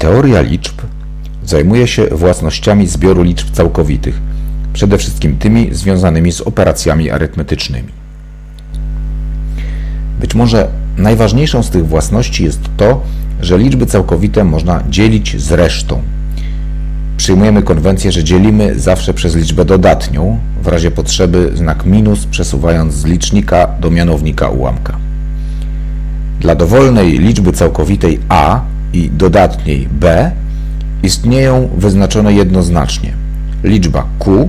Teoria liczb zajmuje się własnościami zbioru liczb całkowitych, przede wszystkim tymi związanymi z operacjami arytmetycznymi. Być może najważniejszą z tych własności jest to, że liczby całkowite można dzielić z resztą. Przyjmujemy konwencję, że dzielimy zawsze przez liczbę dodatnią, w razie potrzeby znak minus przesuwając z licznika do mianownika ułamka. Dla dowolnej liczby całkowitej a i dodatniej b istnieją wyznaczone jednoznacznie liczba q,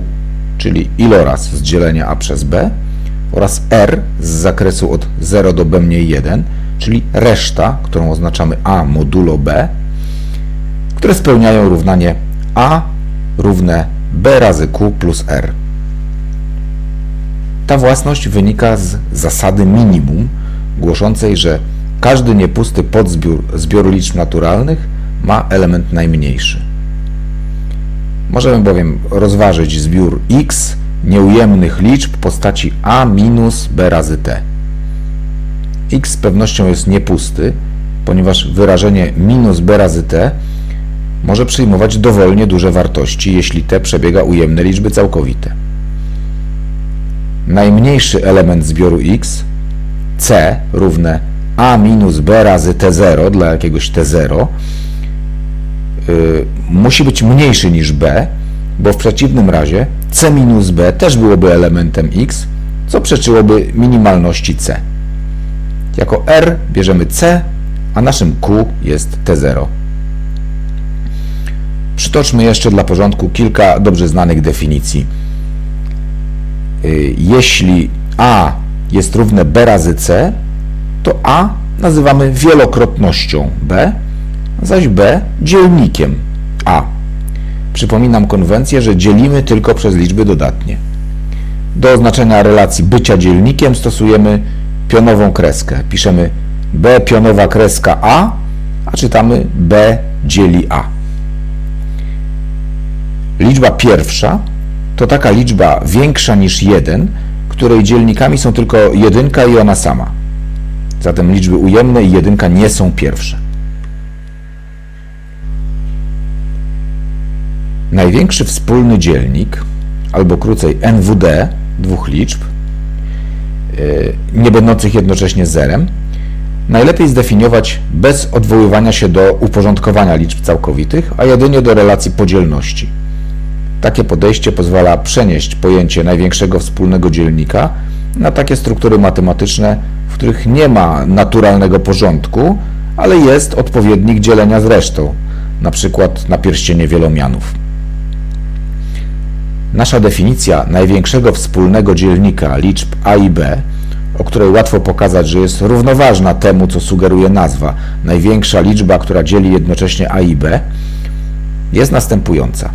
czyli iloraz z dzielenia a przez b oraz r z zakresu od 0 do b mniej 1, czyli reszta, którą oznaczamy a modulo b, które spełniają równanie a równe b razy q plus r. Ta własność wynika z zasady minimum, głoszącej, że każdy niepusty podzbiór zbioru liczb naturalnych ma element najmniejszy. Możemy bowiem rozważyć zbiór x nieujemnych liczb postaci a minus b razy t. x z pewnością jest niepusty, ponieważ wyrażenie minus b razy t może przyjmować dowolnie duże wartości, jeśli t przebiega ujemne liczby całkowite. Najmniejszy element zbioru x, c równe a minus b razy t0 dla jakiegoś t0, yy, musi być mniejszy niż b, bo w przeciwnym razie c minus b też byłoby elementem x, co przeczyłoby minimalności c. Jako r bierzemy c, a naszym q jest t0. Przytoczmy jeszcze dla porządku kilka dobrze znanych definicji. Y, Jeśli a jest równe b razy c, to a nazywamy wielokrotnością b, zaś b dzielnikiem a. Przypominam konwencję, że dzielimy tylko przez liczby dodatnie. Do oznaczenia relacji bycia dzielnikiem stosujemy pionową kreskę. Piszemy b pionowa kreska a, a czytamy b dzieli a. Liczba pierwsza to taka liczba większa niż 1, której dzielnikami są tylko jedynka i ona sama. Zatem liczby ujemne i jedynka nie są pierwsze. Największy wspólny dzielnik, albo krócej NWD dwóch liczb, yy, nie będących jednocześnie zerem, najlepiej zdefiniować bez odwoływania się do uporządkowania liczb całkowitych, a jedynie do relacji podzielności. Takie podejście pozwala przenieść pojęcie największego wspólnego dzielnika na takie struktury matematyczne, w których nie ma naturalnego porządku, ale jest odpowiednik dzielenia z resztą, na przykład na pierścienie wielomianów. Nasza definicja największego wspólnego dzielnika liczb a i b, o której łatwo pokazać, że jest równoważna temu, co sugeruje nazwa, największa liczba, która dzieli jednocześnie a i b, jest następująca.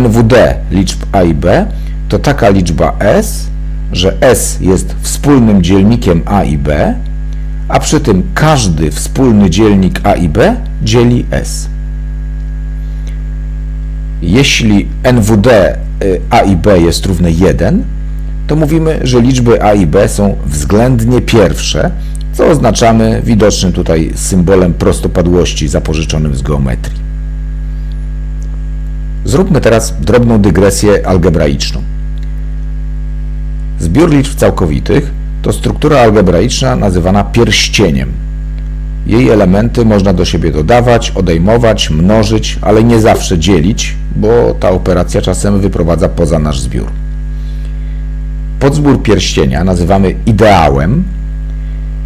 NWD liczb a i b to taka liczba s, że s jest wspólnym dzielnikiem a i b, a przy tym każdy wspólny dzielnik a i b dzieli s. Jeśli NWD y, a i b jest równe 1, to mówimy, że liczby a i b są względnie pierwsze, co oznaczamy widocznym tutaj symbolem prostopadłości zapożyczonym z geometrii. Zróbmy teraz drobną dygresję algebraiczną. Zbiór liczb całkowitych to struktura algebraiczna nazywana pierścieniem. Jej elementy można do siebie dodawać, odejmować, mnożyć, ale nie zawsze dzielić, bo ta operacja czasem wyprowadza poza nasz zbiór. Podzbór pierścienia nazywamy ideałem,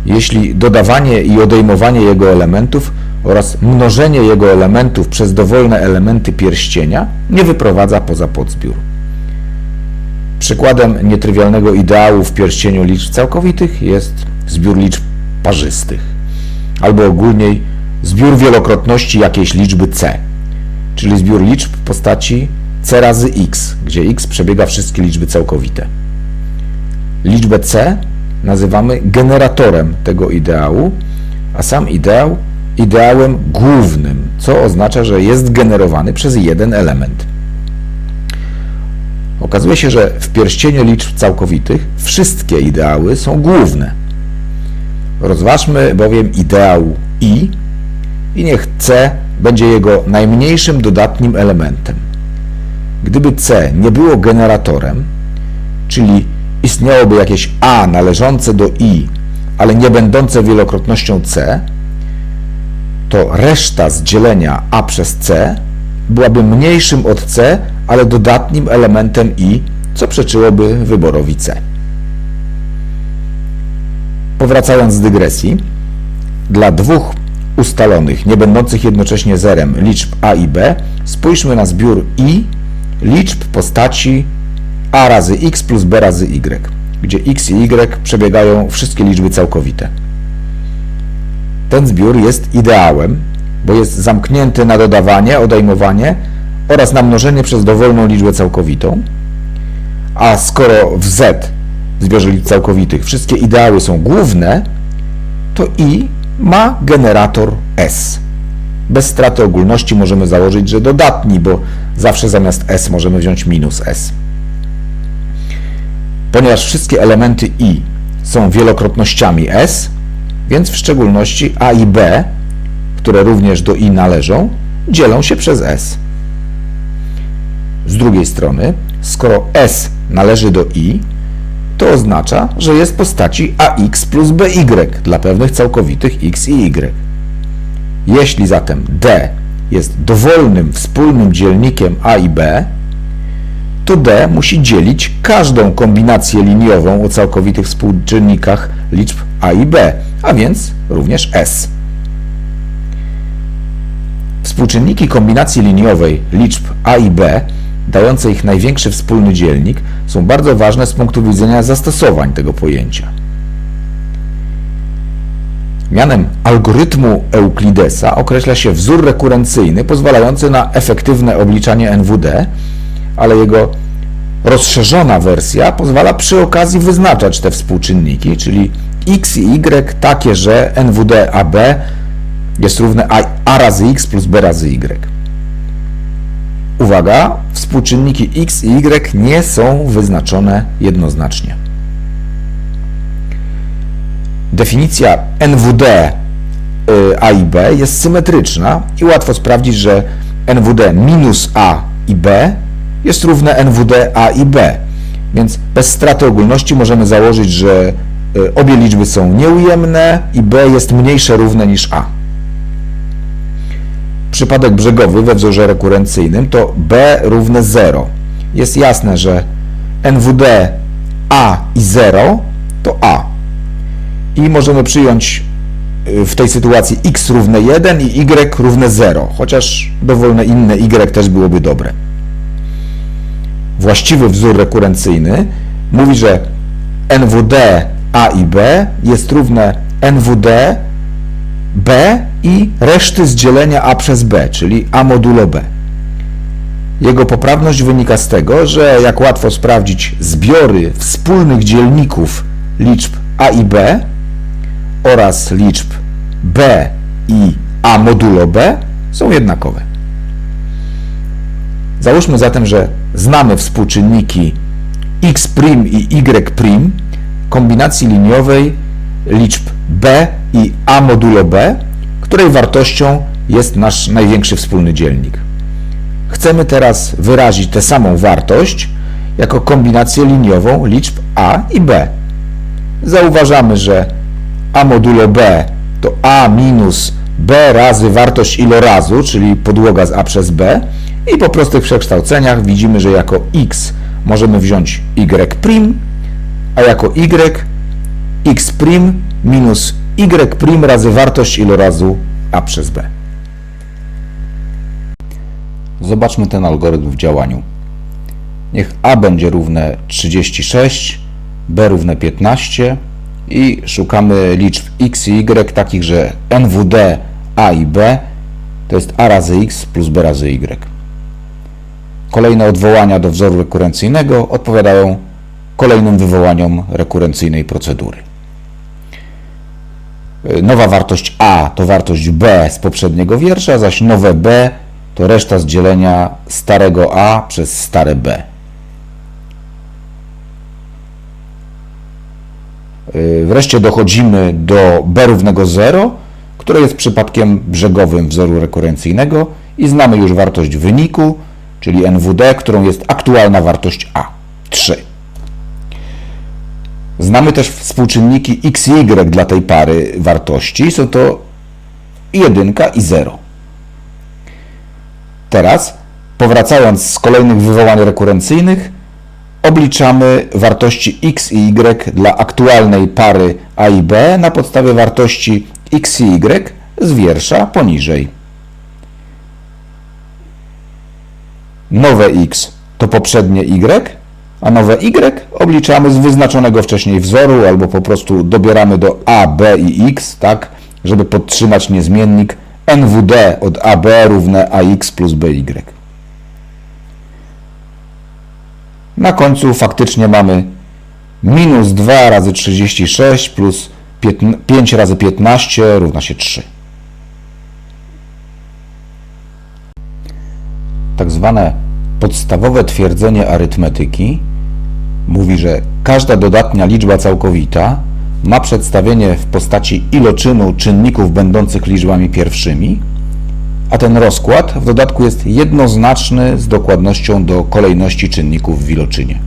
jeśli dodawanie i odejmowanie jego elementów oraz mnożenie jego elementów przez dowolne elementy pierścienia nie wyprowadza poza podzbiór. Przykładem nietrywialnego ideału w pierścieniu liczb całkowitych jest zbiór liczb parzystych, albo ogólniej zbiór wielokrotności jakiejś liczby c, czyli zbiór liczb w postaci c razy x, gdzie x przebiega wszystkie liczby całkowite. Liczbę c nazywamy generatorem tego ideału, a sam ideał ideałem głównym, co oznacza, że jest generowany przez jeden element. Okazuje się, że w pierścieniu liczb całkowitych wszystkie ideały są główne. Rozważmy bowiem ideał i i niech C będzie jego najmniejszym dodatnim elementem. Gdyby C nie było generatorem, czyli istniałoby jakieś A należące do I, ale nie będące wielokrotnością C, to reszta z dzielenia A przez C byłaby mniejszym od C, ale dodatnim elementem I, co przeczyłoby wyborowi C. Powracając z dygresji, dla dwóch ustalonych, nie będących jednocześnie zerem liczb a i b, spójrzmy na zbiór i liczb postaci a razy x plus b razy y, gdzie x i y przebiegają wszystkie liczby całkowite. Ten zbiór jest ideałem, bo jest zamknięty na dodawanie, odejmowanie oraz na mnożenie przez dowolną liczbę całkowitą, a skoro w z w zbiorze liczb całkowitych wszystkie ideały są główne, to i ma generator S. Bez straty ogólności możemy założyć, że dodatni, bo zawsze zamiast S możemy wziąć minus S. Ponieważ wszystkie elementy i są wielokrotnościami S, więc w szczególności a i b, które również do i należą, dzielą się przez S. Z drugiej strony, skoro S należy do i, to oznacza, że jest postaci ax plus by dla pewnych całkowitych x i y. Jeśli zatem d jest dowolnym wspólnym dzielnikiem a i b, to d musi dzielić każdą kombinację liniową o całkowitych współczynnikach liczb a i b, a więc również s. Współczynniki kombinacji liniowej liczb a i b dające ich największy wspólny dzielnik, są bardzo ważne z punktu widzenia zastosowań tego pojęcia. Mianem algorytmu Euklidesa określa się wzór rekurencyjny pozwalający na efektywne obliczanie NWD, ale jego rozszerzona wersja pozwala przy okazji wyznaczać te współczynniki, czyli x i y takie, że NWD AB jest równe a, a razy x plus b razy y. Uwaga, współczynniki x i y nie są wyznaczone jednoznacznie. Definicja NWD y, A i B jest symetryczna i łatwo sprawdzić, że NWD minus A i B jest równe NWD A i B. Więc bez straty ogólności możemy założyć, że y, obie liczby są nieujemne i B jest mniejsze równe niż A. Przypadek brzegowy we wzorze rekurencyjnym to b równe 0. Jest jasne, że NWD a i 0 to a. I możemy przyjąć y, w tej sytuacji x równe 1 i y równe 0, chociaż dowolne inne y też byłoby dobre. Właściwy wzór rekurencyjny mówi, że NWD a i b jest równe NWD b i reszty z dzielenia a przez b, czyli a modulo b. Jego poprawność wynika z tego, że jak łatwo sprawdzić, zbiory wspólnych dzielników liczb a i b oraz liczb b i a modulo b są jednakowe. Załóżmy zatem, że znamy współczynniki x' i y' kombinacji liniowej liczb b i a modulo b, której wartością jest nasz największy wspólny dzielnik. Chcemy teraz wyrazić tę samą wartość jako kombinację liniową liczb a i b. Zauważamy, że a modulo b to a minus b razy wartość ilorazu, czyli podłoga z a przez b i po prostych przekształceniach widzimy, że jako x możemy wziąć y', a jako y x' minus y' razy wartość ilorazu a przez b. Zobaczmy ten algorytm w działaniu. Niech a będzie równe 36, b równe 15 i szukamy liczb x i y takich, że NWD a i b to jest a razy x plus b razy y. Kolejne odwołania do wzoru rekurencyjnego odpowiadają kolejnym wywołaniom rekurencyjnej procedury. Nowa wartość a to wartość b z poprzedniego wiersza, zaś nowe b to reszta z dzielenia starego a przez stare b. Wreszcie dochodzimy do b równego 0, które jest przypadkiem brzegowym wzoru rekurencyjnego i znamy już wartość wyniku, czyli NWD, którą jest aktualna wartość A, 3. Znamy też współczynniki x i y dla tej pary wartości. Są to 1 i 0. Teraz, powracając z kolejnych wywołań rekurencyjnych, obliczamy wartości x i y dla aktualnej pary a i b na podstawie wartości x i y z wiersza poniżej. Nowe x to poprzednie y, a nowe y obliczamy z wyznaczonego wcześniej wzoru albo po prostu dobieramy do a, b i x, tak, żeby podtrzymać niezmiennik NWD od AB równe AX plus BY. Na końcu faktycznie mamy minus 2 razy 36 plus 5 razy 15 równa się 3. Tak zwane podstawowe twierdzenie arytmetyki mówi, że każda dodatnia liczba całkowita ma przedstawienie w postaci iloczynu czynników będących liczbami pierwszymi, a ten rozkład w dodatku jest jednoznaczny z dokładnością do kolejności czynników w iloczynie.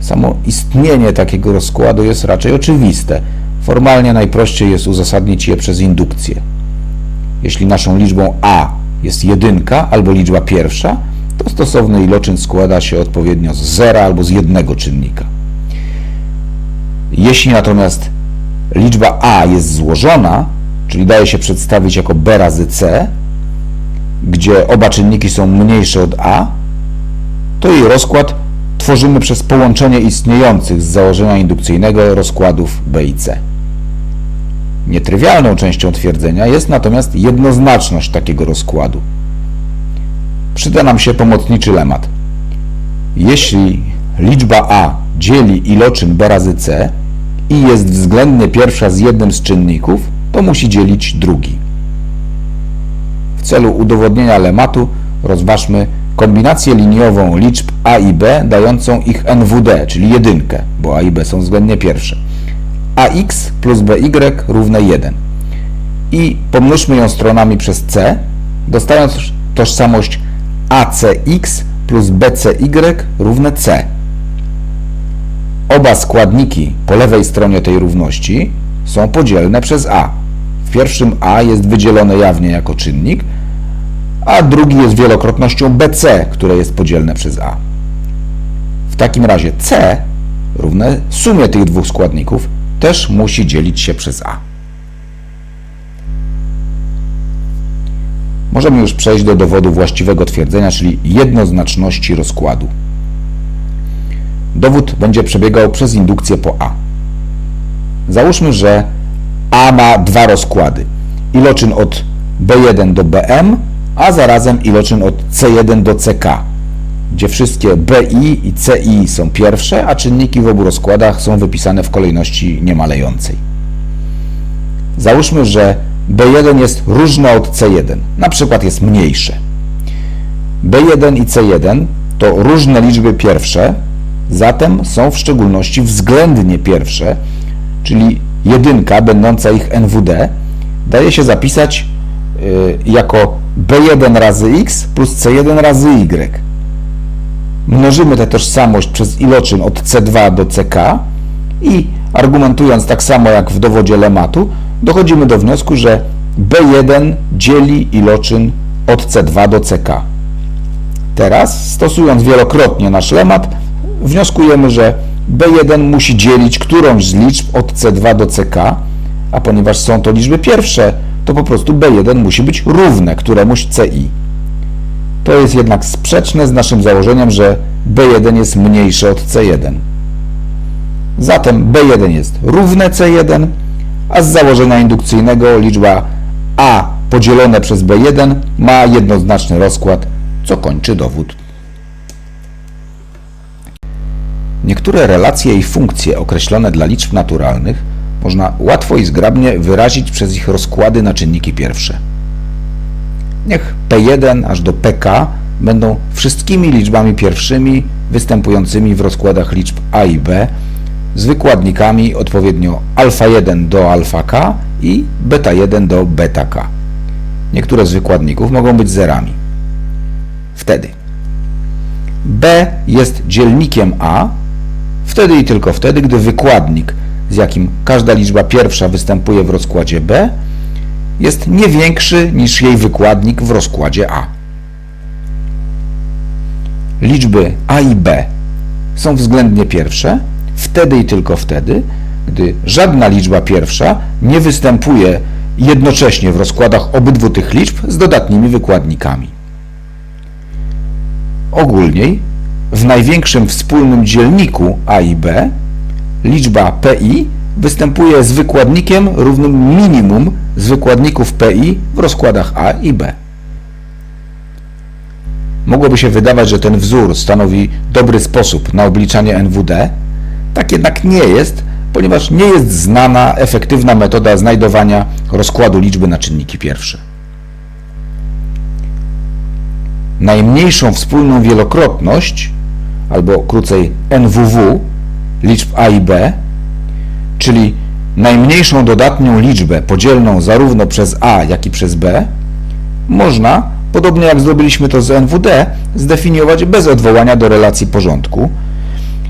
Samo istnienie takiego rozkładu jest raczej oczywiste. Formalnie najprościej jest uzasadnić je przez indukcję. Jeśli naszą liczbą a jest jedynka albo liczba pierwsza, to stosowny iloczyn składa się odpowiednio z zera albo z jednego czynnika. Jeśli natomiast liczba a jest złożona, czyli daje się przedstawić jako b razy c, gdzie oba czynniki są mniejsze od a, to jej rozkład tworzymy przez połączenie istniejących z założenia indukcyjnego rozkładów b i c. Nietrywialną częścią twierdzenia jest natomiast jednoznaczność takiego rozkładu. Przyda nam się pomocniczy lemat. Jeśli liczba a dzieli iloczyn b razy c, i jest względnie pierwsza z jednym z czynników, to musi dzielić drugi. W celu udowodnienia lematu rozważmy kombinację liniową liczb a i b dającą ich NWD, czyli jedynkę, bo a i b są względnie pierwsze. Ax plus by równe 1. I pomnóżmy ją stronami przez c, dostając tożsamość acx plus bcy równe c. Oba składniki po lewej stronie tej równości są podzielne przez a. W pierwszym a jest wydzielone jawnie jako czynnik, a drugi jest wielokrotnością bc, które jest podzielne przez a. W takim razie c równe sumie tych dwóch składników też musi dzielić się przez a. Możemy już przejść do dowodu właściwego twierdzenia, czyli jednoznaczności rozkładu. Dowód będzie przebiegał przez indukcję po A. Załóżmy, że A ma dwa rozkłady. Iloczyn od B1 do BM, a zarazem iloczyn od C1 do CK, gdzie wszystkie BI i CI są pierwsze, a czynniki w obu rozkładach są wypisane w kolejności niemalejącej. Załóżmy, że B1 jest różne od C1, na przykład jest mniejsze. B1 i C1 to różne liczby pierwsze, Zatem są w szczególności względnie pierwsze, czyli jedynka będąca ich NWD daje się zapisać y, jako B1 razy x plus C1 razy y. Mnożymy tę tożsamość przez iloczyn od C2 do CK i argumentując tak samo jak w dowodzie lematu, dochodzimy do wniosku, że B1 dzieli iloczyn od C2 do CK. Teraz, stosując wielokrotnie nasz lemat, wnioskujemy, że B1 musi dzielić którąś z liczb od C2 do CK, a ponieważ są to liczby pierwsze, to po prostu B1 musi być równe któremuś CI. To jest jednak sprzeczne z naszym założeniem, że B1 jest mniejsze od C1. Zatem B1 jest równe C1, a z założenia indukcyjnego liczba A podzielone przez B1 ma jednoznaczny rozkład, co kończy dowód. Niektóre relacje i funkcje określone dla liczb naturalnych można łatwo i zgrabnie wyrazić przez ich rozkłady na czynniki pierwsze. Niech P1 aż do PK będą wszystkimi liczbami pierwszymi występującymi w rozkładach liczb A i B z wykładnikami odpowiednio alfa 1 do alfa k i beta 1 do beta k. Niektóre z wykładników mogą być zerami. Wtedy b jest dzielnikiem a wtedy i tylko wtedy, gdy wykładnik, z jakim każda liczba pierwsza występuje w rozkładzie b, jest nie większy niż jej wykładnik w rozkładzie a. Liczby a i b są względnie pierwsze wtedy i tylko wtedy, gdy żadna liczba pierwsza nie występuje jednocześnie w rozkładach obydwu tych liczb z dodatnimi wykładnikami. Ogólniej w największym wspólnym dzielniku a i b liczba pi występuje z wykładnikiem równym minimum z wykładników pi w rozkładach a i b. Mogłoby się wydawać, że ten wzór stanowi dobry sposób na obliczanie NWD, tak jednak nie jest, ponieważ nie jest znana efektywna metoda znajdowania rozkładu liczby na czynniki pierwsze. Najmniejszą wspólną wielokrotność, albo krócej NWW, liczb a i b, czyli najmniejszą dodatnią liczbę podzielną zarówno przez a, jak i przez b, można, podobnie jak zrobiliśmy to z NWD, zdefiniować bez odwołania do relacji porządku.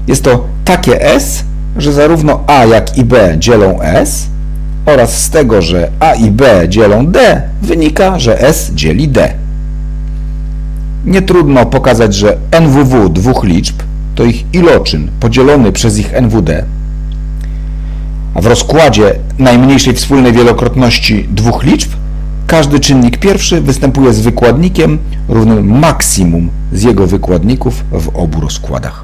Jest to takie S, że zarówno A jak i B dzielą S oraz z tego, że A i B dzielą D wynika, że S dzieli D. Nie trudno pokazać, że NWW dwóch liczb to ich iloczyn podzielony przez ich NWD, w rozkładzie najmniejszej wspólnej wielokrotności dwóch liczb każdy czynnik pierwszy występuje z wykładnikiem równym maksimum z jego wykładników w obu rozkładach.